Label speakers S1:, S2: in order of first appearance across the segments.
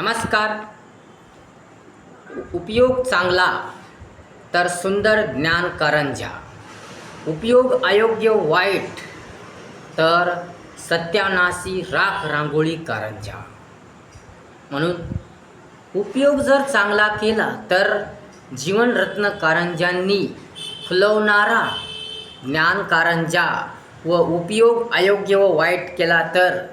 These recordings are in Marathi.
S1: नमस्कार. उपयोग चांगला तर सुंदर ज्ञान करंजा. उपयोग अयोग्य वाईट तर सत्यानाशी राख रांगोळी कारंजा. म्हणून उपयोग जर चांगला केला तर जीवनरत्न कारंजांनी फुलवणारा ज्ञान कारंजा व उपयोग अयोग्य व वाईट केला तर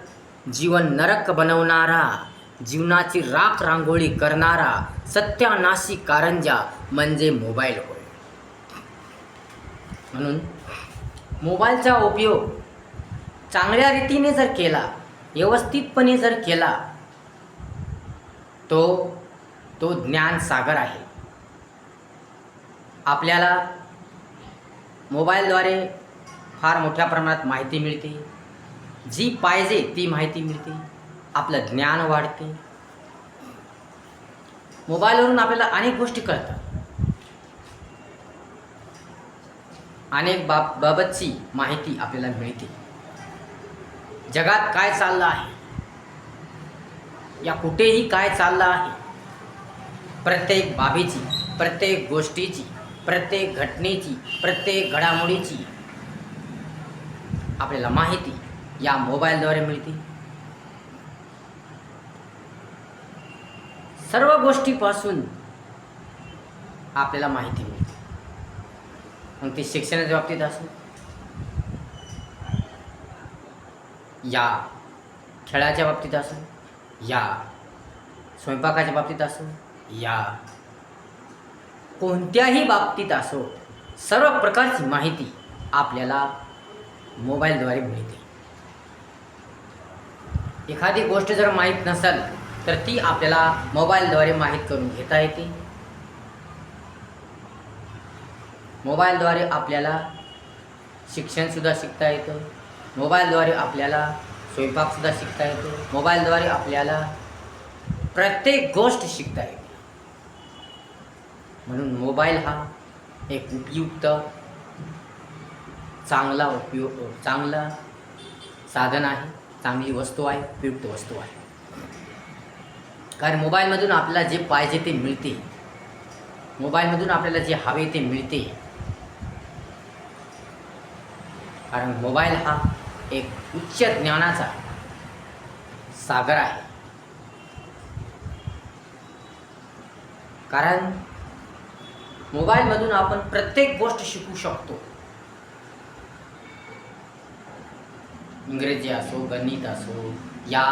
S1: जीवन नरक बनवणारा जीवनाची राख रांगोळी करणारा सत्यानाशी कारंजा म्हणजे मोबाईल होय. म्हणून मोबाईलचा उपयोग चांगल्या रीतीने जर केला व्यवस्थितपणे जर केला तो तो ज्ञान सागर आहे. आपल्याला मोबाईलद्वारे फार मोठ्या प्रमाणात माहिती मिळते. जी पाहिजे ती माहिती मिळते. आपलं ज्ञान वाढते. मोबाईलवरून आपल्याला अनेक गोष्टी कळतात. अनेक बाब बाबतची माहिती आपल्याला मिळते. जगात काय चाललं आहे? या कुठेही काय चाललं आहे? प्रत्येक बाबीची प्रत्येक गोष्टीची प्रत्येक घटनेची प्रत्येक घडामोडीची आपल्याला माहिती या मोबाईलद्वारे मिळते. सर्व गोष्टीपासून आपल्याला माहिती मिळते. मग ते शिक्षणाच्या बाबतीत असो. या खेळाच्या बाबतीत असो. या स्वयंपाकाच्या बाबतीत असो. या कोणत्याही बाबतीत असो. सर्व प्रकारची माहिती आपल्याला मोबाईलद्वारे मिळते. एखादी गोष्ट जर माहीत नसेल तर ती आपल्याला मोबाईलद्वारे माहीत करून घेता येते. मोबाईलद्वारे आपल्याला शिक्षणसुद्धा शिकता येतं. मोबाईलद्वारे आपल्याला स्वयंपाकसुद्धा शिकता येतो. मोबाईलद्वारे आपल्याला प्रत्येक गोष्ट शिकता येते. म्हणून मोबाईल हा एक उपयुक्त चांगला उपयोग चांगला साधन आहे. चांगली वस्तू आहे उपयुक्त वस्तू आहे. कारण मोबाईलमधून आपल्याला जे पाहिजे ते मिळते. मोबाईलमधून आपल्याला जे हवे ते मिळते. कारण मोबाईल हा एक उच्च ज्ञानाचा सागर आहे. कारण मोबाईलमधून आपण प्रत्येक गोष्ट शिकू शकतो. इंग्रजी असो गणित असो या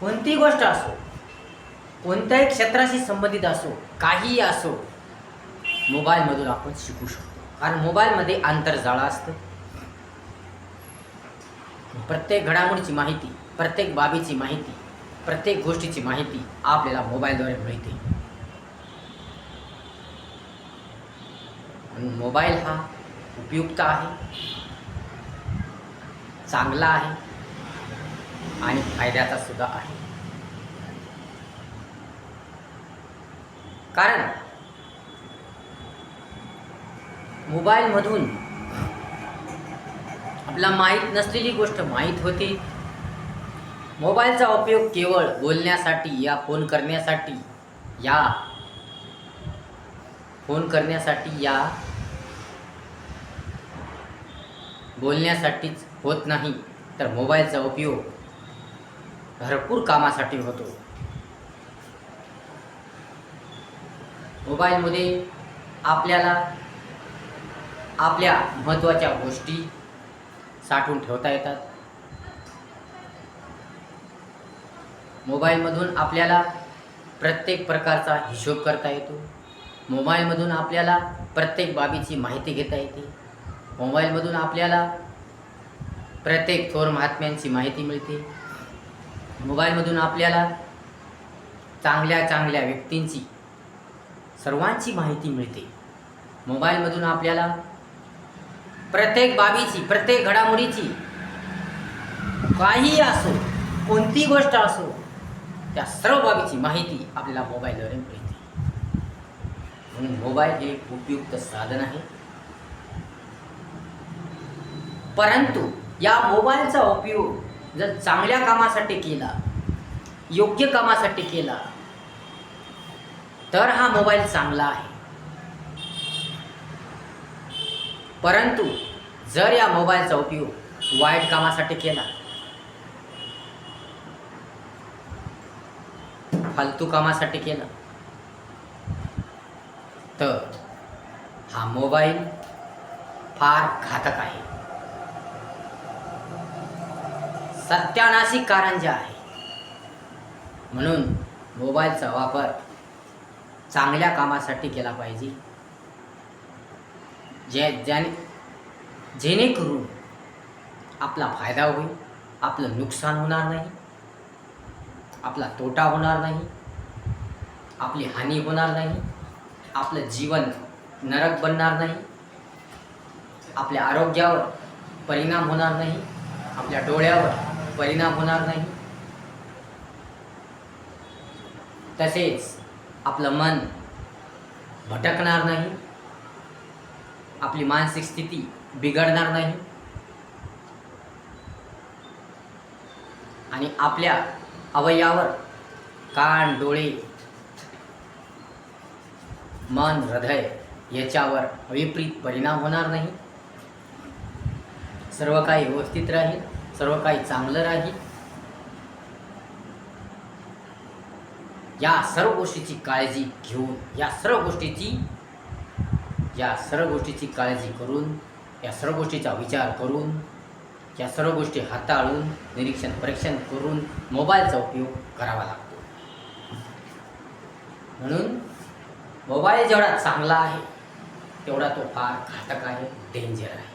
S1: कोणतीही गोष्ट असो कोणत्याही क्षेत्राशी संबंधित असो काहीही असो मोबाईलमधून आपण शिकू शकतो. कारण मोबाईलमध्ये आंतरजाळ असतं. प्रत्येक घडामोडीची माहिती प्रत्येक बाबीची माहिती प्रत्येक गोष्टीची माहिती आपल्याला मोबाईलद्वारे मिळते. मोबाईल हा उपयुक्त आहे चांगला आहे. आणि फायद्याचा सुद्धा आहे. कारण मोबाईलमधून आपला माहीत नसलेली गोष्ट माहीत होते. मोबाईलचा उपयोग केवळ बोलण्यासाठी या फोन करण्यासाठी या फोन करण्यासाठी या बोलण्यासाठीच होत नाही. तर मोबाईलचा उपयोग भरपूर कामासाठी होतो. मोबाईलमध्ये आपल्याला आपल्या महत्त्वाच्या गोष्टी साठवून ठेवता येतात. मोबाईलमधून आपल्याला प्रत्येक प्रकारचा हिशोब करता येतो. मोबाईलमधून आपल्याला प्रत्येक बाबीची माहिती घेता येते. मोबाईलमधून आपल्याला प्रत्येक थोर महात्म्यांची माहिती मिळते. मोबाईलमधून आपल्याला चांगल्या चांगल्या व्यक्तींची सर्वांची माहिती मिळते. मोबाईलमधून आपल्याला प्रत्येक बाबीची प्रत्येक घडामोडीची काहीही असो कोणती गोष्ट असो त्या सर्व बाबीची माहिती आपल्याला मोबाईलद्वारे मिळते. म्हणून मोबाईल हे एक उपयुक्त साधन आहे. परंतु या मोबाईलचा उपयोग जर चांगल्या कामासाठी केला योग्य कामासाठी केला तर हा मोबाईल चांगला आहे. परंतु जर या मोबाईलचा उपयोग वाईट कामासाठी केला फालतू कामासाठी केला तर हा मोबाईल फार घातक आहे. सत्यानाशी कारंजा आहे. म्हणून मोबाईलचा वापर चांगल्या कामासाठी केला पाहिजे. जे ज्याने जेणेकरून आपला फायदा होईल आपलं नुकसान होणार नाही आपला तोटा होणार नाही आपली हानी होणार नाही आपलं जीवन नरक बनणार नाही आपल्या आरोग्यावर परिणाम होणार नाही आपल्या डोळ्यावर परिणाम होणार नाही. तसेच आपलं मन भटकणार नाही. आपली मानसिक स्थिती बिघडणार नाही. आणि आपल्या अवयवावर कान डोळे मन हृदय याच्यावर विपरीत परिणाम होणार नाही. सर्व काही व्यवस्थित राहील. सर्व काही चांगलं राहील. या सर्व गोष्टीची काळजी घेऊन या सर्व गोष्टीची या सर्व गोष्टीची काळजी करून या सर्व गोष्टीचा विचार करून या सर्व गोष्टी हाताळून निरीक्षण परीक्षण करून मोबाईलचा उपयोग करावा लागतो. म्हणून मोबाईल जेवढा चांगला आहे तेवढा तो फार घातक आहे डेंजर आहे.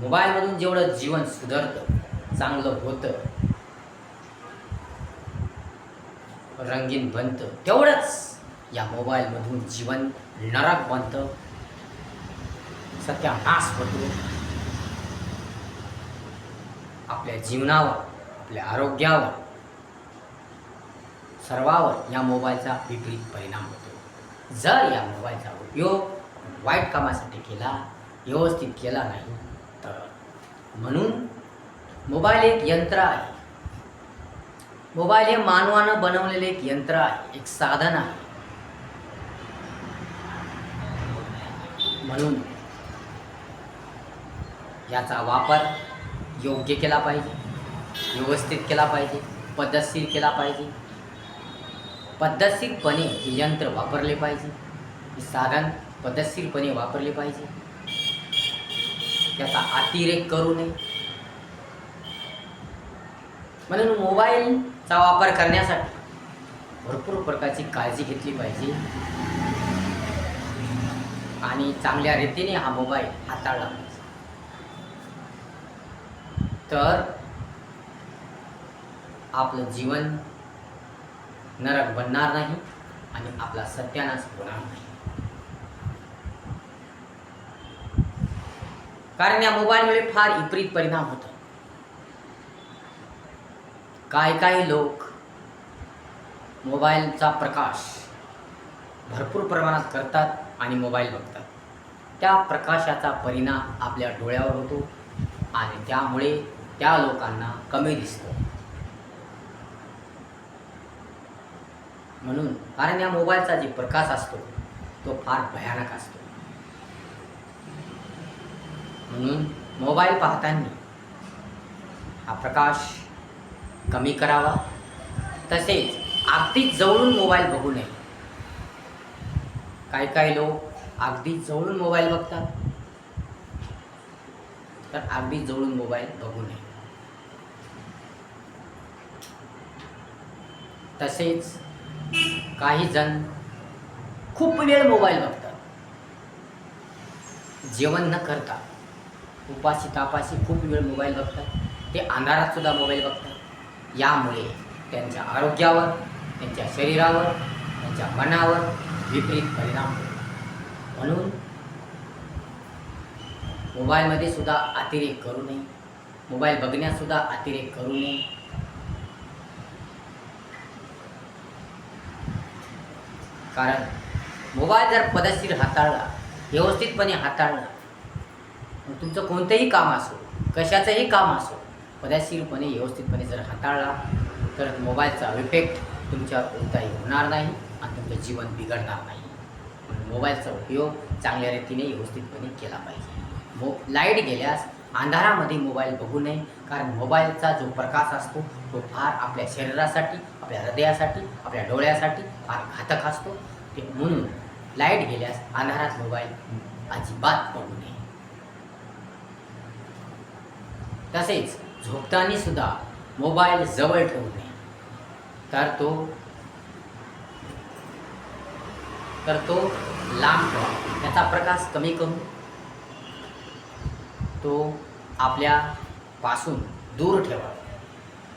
S1: मोबाईलमधून जेवढं जीवन सुधारतं चांगलं होतं रंगीन बनतं तेवढंच या मोबाईलमधून जीवन नरक बनतं. सत्यानाश होतो. आपल्या जीवनावर आपल्या आरोग्यावर सर्वावर या मोबाईलचा विपरीत परिणाम होतो. जर या मोबाईलचा उपयोग वाईट कामासाठी केला व्यवस्थित केला नाही म्हणून मोबाईल एक यंत्र आहे. मोबाईल हे मानवानं बनवलेले एक यंत्र आहे एक साधन आहे. म्हणून याचा वापर योग्य केला पाहिजे व्यवस्थित केला पाहिजे पद्धतशीर केला पाहिजे. पद्धतशीरपणे हे यंत्र वापरले पाहिजे. हे साधन पद्धतशीरपणे वापरले पाहिजे. त्याचा अतिरेक करू नये. म्हणून मोबाईलचा वापर करण्यासाठी भरपूर प्रकारची काळजी घेतली पाहिजे. आणि चांगल्या रीतीने हा मोबाईल हाताळला पाहिजे. तर आपलं जीवन नरक बनणार नाही आणि आपला सत्यानाश होणार नाही. कारण या मोबाईलमुळे फार विपरीत परिणाम होतो. काही काही लोक मोबाईलचा प्रकाश भरपूर प्रमाणात करतात आणि मोबाईल बघतात. त्या प्रकाशाचा परिणाम आपल्या डोळ्यावर होतो आणि त्यामुळे त्या लोकांना कमी दिसतो. म्हणून कारण या मोबाईलचा जे प्रकाश असतो तो फार भयानक असतो. म्हणून मोबाईल पाहताना हा प्रकाश कमी करावा. तसेच अगदी जवळून मोबाईल बघू नये. काही काही लोक अगदी जवळून मोबाईल बघतात. तर अगदी जवळून मोबाईल बघू नये. तसेच काही जण खूप वेळ मोबाईल बघतात. जेवण न करता. उपाशी तापाशी खूप वेळ मोबाईल बघतात. ते अंधारातसुद्धा मोबाईल बघतात. यामुळे त्यांच्या आरोग्यावर त्यांच्या शरीरावर त्यांच्या मनावर विपरीत परिणाम होतो. म्हणून मोबाईलमध्ये सुद्धा अतिरेक करू नये. मोबाईल बघण्यासुद्धा अतिरेक करू नये. कारण मोबाईल जर पद्धतशीर हाताळला व्यवस्थितपणे हाताळला मग तुमचं कोणतंही काम असो कशाचंही काम असो पदाशीरपणे व्यवस्थितपणे जर हाताळला तर मोबाईलचा इफेक्ट तुमच्यावर कोणताही होणार नाही आणि तुमचं जीवन बिघडणार नाही. म्हणून मोबाईलचा उपयोग चांगल्या रीतीने व्यवस्थितपणे केला पाहिजे. मो लाइट गेल्यास अंधारामध्ये मोबाईल बघू नये कारण मोबाईलचा जो प्रकाश असतो तो फार आपल्या शरीरासाठी आपल्या हृदयासाठी आपल्या डोळ्यासाठी फार घातक असतो. ते म्हणून लाइट गेल्यास अंधारात मोबाईल अजिबात बघू नये. तसेच झोपताना सुद्धा मोबाईल जवळ ठेवू नये. तर तो तर तो लांब ठेवा. त्याचा प्रकाश कमी करून तो आपल्या पासून दूर ठेवा.